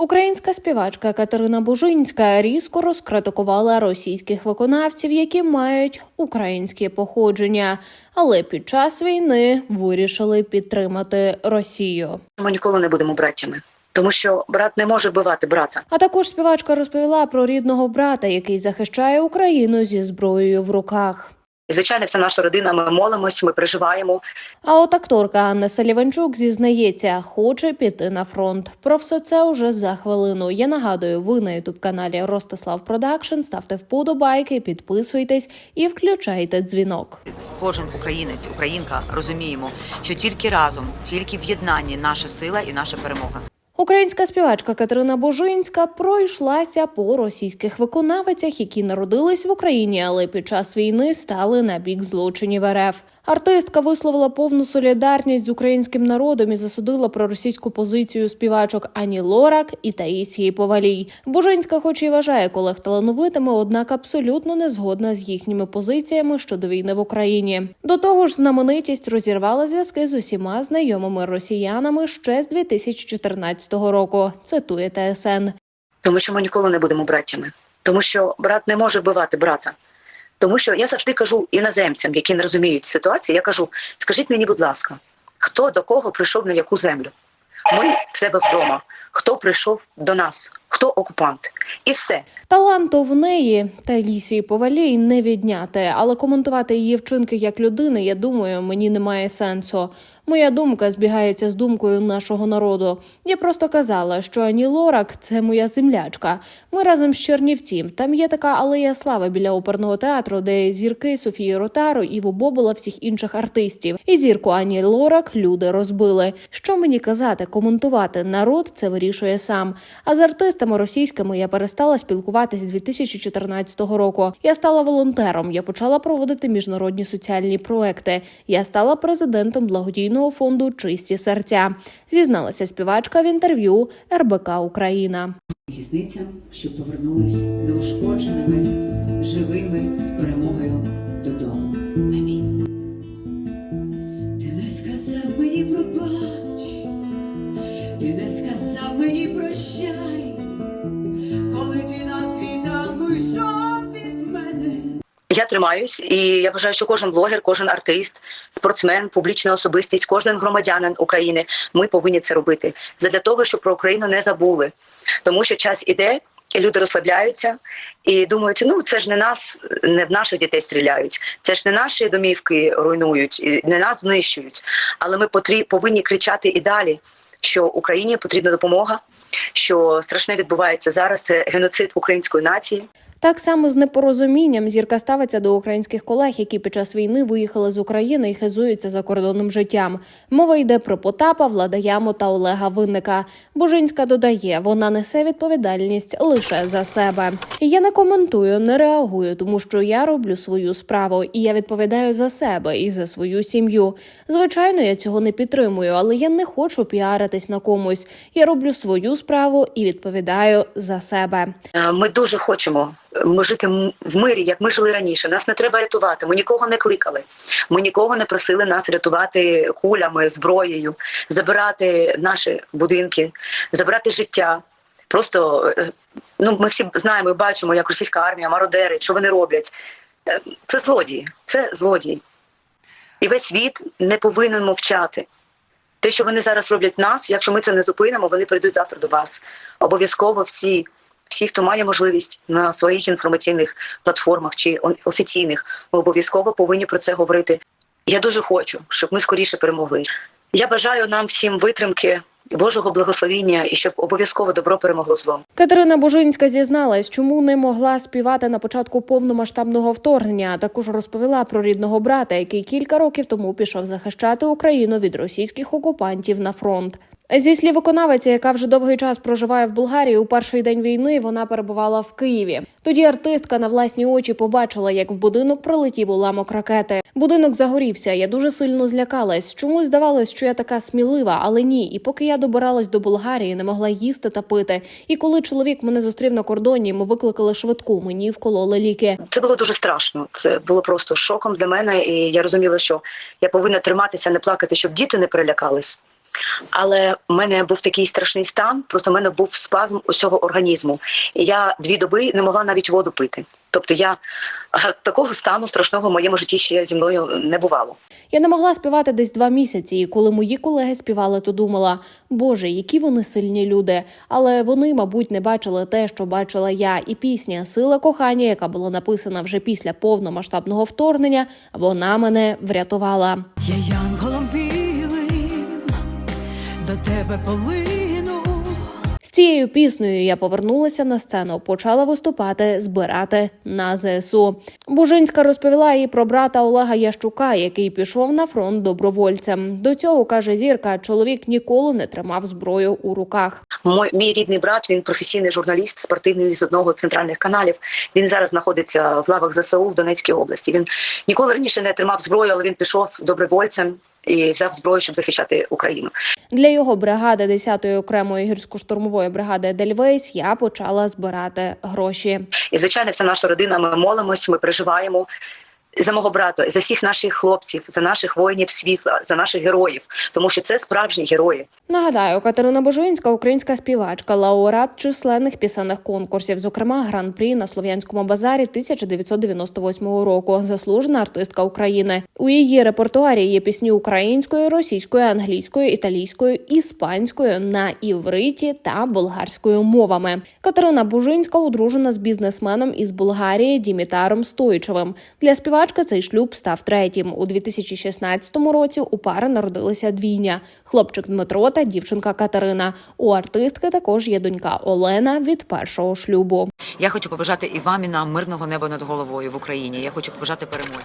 Українська співачка Катерина Бужинська різко розкритикувала російських виконавців, які мають українське походження, але під час війни вирішили підтримати Росію. Ми ніколи не будемо браттями, тому що брат не може вбивати брата. А також співачка розповіла про рідного брата, який захищає Україну зі зброєю в руках. І звичайно, вся наша родина. Ми молимось, ми переживаємо. А от акторка Анна Саліванчук зізнається, хоче піти на фронт. Про все це уже за хвилину. Я нагадую, ви на ютуб каналі Ростислав Продакшн. Ставте вподобайки, підписуйтесь і включайте дзвінок. Кожен українець, українка розуміємо, що тільки разом, тільки в єднанні наша сила і наша перемога. Українська співачка Катерина Божинська пройшлася по російських виконавицях, які народились в Україні, але під час війни стали на бік злочинів РФ. Артистка висловила повну солідарність з українським народом і засудила проросійську позицію співачок Ані Лорак і Таїсії Повалій. Божинська, хоч і вважає колег талановитими, однак абсолютно не згодна з їхніми позиціями щодо війни в Україні. До того ж, знаменитість розірвала зв'язки з усіма знайомими росіянами ще з 2014 року. Цитує ТСН. тому що ми ніколи не будемо браттями, тому що брат не може вбивати брата. Тому що я завжди кажу іноземцям, які не розуміють ситуації, я кажу: скажіть мені, будь ласка, хто до кого прийшов на яку землю? Ми в себе вдома. Хто прийшов до нас? Хто окупант? І все. Таланту в неї та Лісії Повалій не відняти, але коментувати її вчинки як людини, я думаю, мені немає сенсу. Моя думка збігається з думкою нашого народу. Я просто казала, що Ані Лорак це моя землячка. Ми разом з Чернівців. Там є така алея слави біля оперного театру, де зірки Софії Ротару, Іву Бобола, всіх інших артистів. І зірку Ані Лорак люди розбили. Що мені казати, коментувати народ це вирішує сам. А з артистами російськими я перестала спілкуватися з 2014 року. Я стала волонтером. Я почала проводити міжнародні соціальні проекти. Я стала президентом благодійного фонду Чисті серця. Зізналася співачка в інтерв'ю РБК Україна. захисницям, що повернулись неушкодженими, живими з перемогою додому. Амінь. Я тримаюсь, і я вважаю, що кожен блогер, кожен артист, спортсмен, публічна особистість, кожен громадянин України. Ми повинні це робити задля того, щоб про Україну не забули, тому що час іде. І люди розслабляються і думають, ну це ж не нас, не в наших дітей стріляють, це ж не наші домівки руйнують, не нас знищують. Але ми потрі- повинні кричати і далі, що Україні потрібна допомога, що страшне відбувається зараз. Це геноцид української нації. Так само з непорозумінням зірка ставиться до українських колег, які під час війни виїхали з України і хизуються закордонним життям. Мова йде про Потапа, Влада Яму та Олега Винника. Божинська додає, вона несе відповідальність лише за себе. Я не коментую, не реагую, тому що я роблю свою справу, і я відповідаю за себе і за свою сім'ю. Звичайно, я цього не підтримую, але я не хочу піаритись на комусь. Я роблю свою справу і відповідаю за себе. Е, Ми дуже хочемо жити в мирі, як ми жили раніше. Нас не треба рятувати. Ми нікого не кликали. Ми нікого не просили нас рятувати кулями, зброєю, забирати наші будинки, забирати життя. Просто е, ну ми всі знаємо і бачимо, як російська армія, мародери, що вони роблять. Е, Це злодії, це злодії. І весь світ не повинен мовчати. Те, що вони зараз роблять нас, якщо ми це не зупинимо, вони прийдуть завтра до вас. Обов'язково всі, всі, хто має можливість на своїх інформаційних платформах чи офіційних, ми обов'язково повинні про це говорити. Я дуже хочу, щоб ми скоріше перемогли. Я бажаю нам всім витримки, Божого благословіння і щоб обов'язково добро перемогло злом. Катерина Божинська зізналась, чому не могла співати на початку повномасштабного вторгнення. а Також розповіла про рідного брата, який кілька років тому пішов захищати Україну від російських окупантів на фронт. Зі слів виконавиці, яка вже довгий час проживає в Болгарії, у перший день війни вона перебувала в Києві. Тоді артистка на власні очі побачила, як в будинок прилетів уламок ракети. Будинок загорівся. Я дуже сильно злякалась. Чомусь здавалось, що я така смілива, але ні. І поки я добиралась до Болгарії, не могла їсти та пити. І коли чоловік мене зустрів на кордоні, ми викликали швидку. Мені вкололи ліки. Це було дуже страшно. Це було просто шоком для мене, і я розуміла, що я повинна триматися, не плакати, щоб діти не перелякались. Але в мене був такий страшний стан, просто в мене був спазм усього організму. І я дві доби не могла навіть воду пити. Тобто я такого стану страшного в моєму житті ще зі мною не бувало. Я не могла співати десь два місяці, і коли мої колеги співали, то думала: Боже, які вони сильні люди. Але вони, мабуть, не бачили те, що бачила я. І пісня Сила кохання, яка була написана вже після повномасштабного вторгнення, вона мене врятувала. Я до тебе полину. З цією піснею я повернулася на сцену, почала виступати, збирати на ЗСУ. Бужинська розповіла їй про брата Олега Ящука, який пішов на фронт добровольцем. До цього каже зірка, чоловік ніколи не тримав зброю у руках. Мой мій рідний брат, він професійний журналіст, спортивний з одного з центральних каналів. Він зараз знаходиться в лавах ЗСУ в Донецькій області. Він ніколи раніше не тримав зброю, але він пішов добровольцем і взяв зброю, щоб захищати Україну. Для його бригади 10-ї окремої гірсько-штурмової бригади Дельвейс я почала збирати гроші. І звичайно, вся наша родина. Ми молимось, ми переживаємо. За мого брата, за всіх наших хлопців, за наших воїнів світла, за наших героїв, тому що це справжні герої. Нагадаю, Катерина Божинська, українська співачка, лауреат численних пісенних конкурсів, зокрема гран-прі на слов'янському базарі 1998 року, заслужена артистка України. У її репертуарі є пісні українською, російською, англійською, італійською, іспанською на івриті та болгарською мовами. Катерина Бужинська одружена з бізнесменом із Болгарії Дімітаром Стоїчевим. Для співачки цей шлюб став третім. У 2016 році у пари народилися двійня: хлопчик Дмитро та дівчинка Катерина. У артистки також є донька Олена від першого шлюбу. Я хочу побажати і вам, і нам мирного неба над головою в Україні. Я хочу побажати перемоги.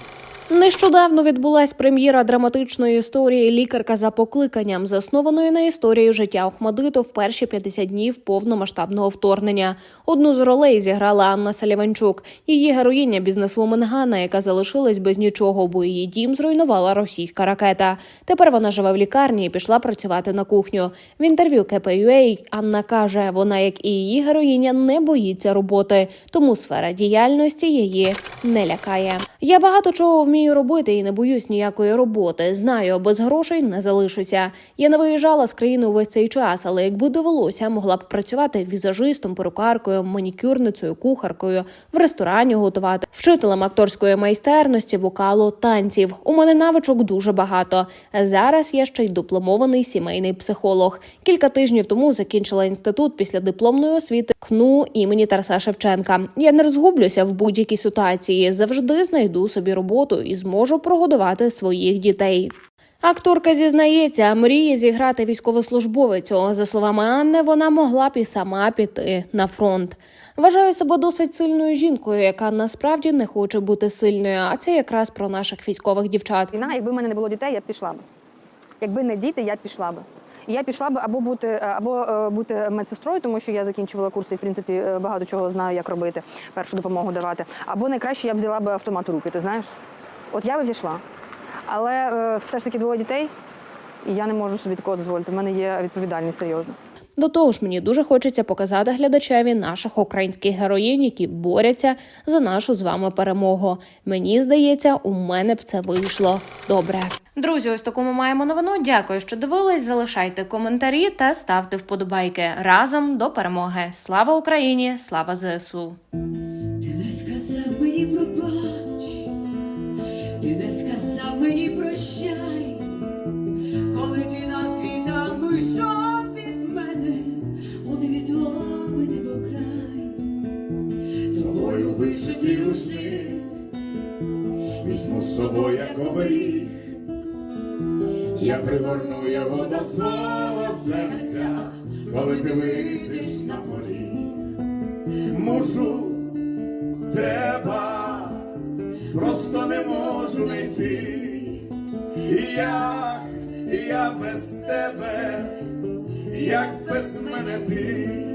Нещодавно відбулась прем'єра драматичної історії Лікарка за покликанням, заснованої на історії життя Охмадиту в перші 50 днів повномасштабного вторгнення. Одну з ролей зіграла Анна Саліванчук. Її героїня бізнесвумен Ганна, яка залишилась без нічого, бо її дім зруйнувала російська ракета. Тепер вона живе в лікарні і пішла працювати на кухню. В інтерв'ю КПЮА Анна каже, вона, як і її героїня, не боїться роботи, тому сфера діяльності її не лякає. Я багато чого вмію робити і не боюсь ніякої роботи. Знаю, без грошей не залишуся. Я не виїжджала з країни увесь цей час, але якби довелося, могла б працювати візажистом, перукаркою, манікюрницею, кухаркою, в ресторані готувати, вчителем акторської майстерності, вокалу, танців. У мене навичок дуже багато. Зараз я ще й дипломований сімейний психолог. Кілька тижнів тому закінчила інститут після дипломної освіти КНУ імені Тараса Шевченка. Я не розгублюся в будь-якій ситуації. Завжди знайду собі роботу і зможу прогодувати своїх дітей. Акторка зізнається, мріє зіграти військовослужбовицю. За словами Анни, вона могла б і сама піти на фронт. Вважаю себе досить сильною жінкою, яка насправді не хоче бути сильною. А це якраз про наших військових дівчат. Війна, якби в мене не було дітей, я б пішла б. Якби не діти, я б пішла б. Я пішла б або бути або е, бути медсестрою, тому що я закінчувала курси і в принципі е, багато чого знаю, як робити, першу допомогу давати. Або найкраще я б взяла б автомат в руки. Ти знаєш? От я б пішла. Але е, все ж таки двоє дітей, і я не можу собі такого дозволити. В мене є відповідальність серйозна. До того ж, мені дуже хочеться показати глядачеві наших українських героїв, які борються за нашу з вами перемогу. Мені здається, у мене б це вийшло добре. Друзі, ось таку ми маємо новину. Дякую, що дивились. Залишайте коментарі та ставте вподобайки разом до перемоги. Слава Україні! Слава ЗСУ! Оберіг, я пригорну його до свого серця, коли ти вийдеш на полі. Мушу, треба, просто не можу йти. Як, я без тебе, як без мене ти.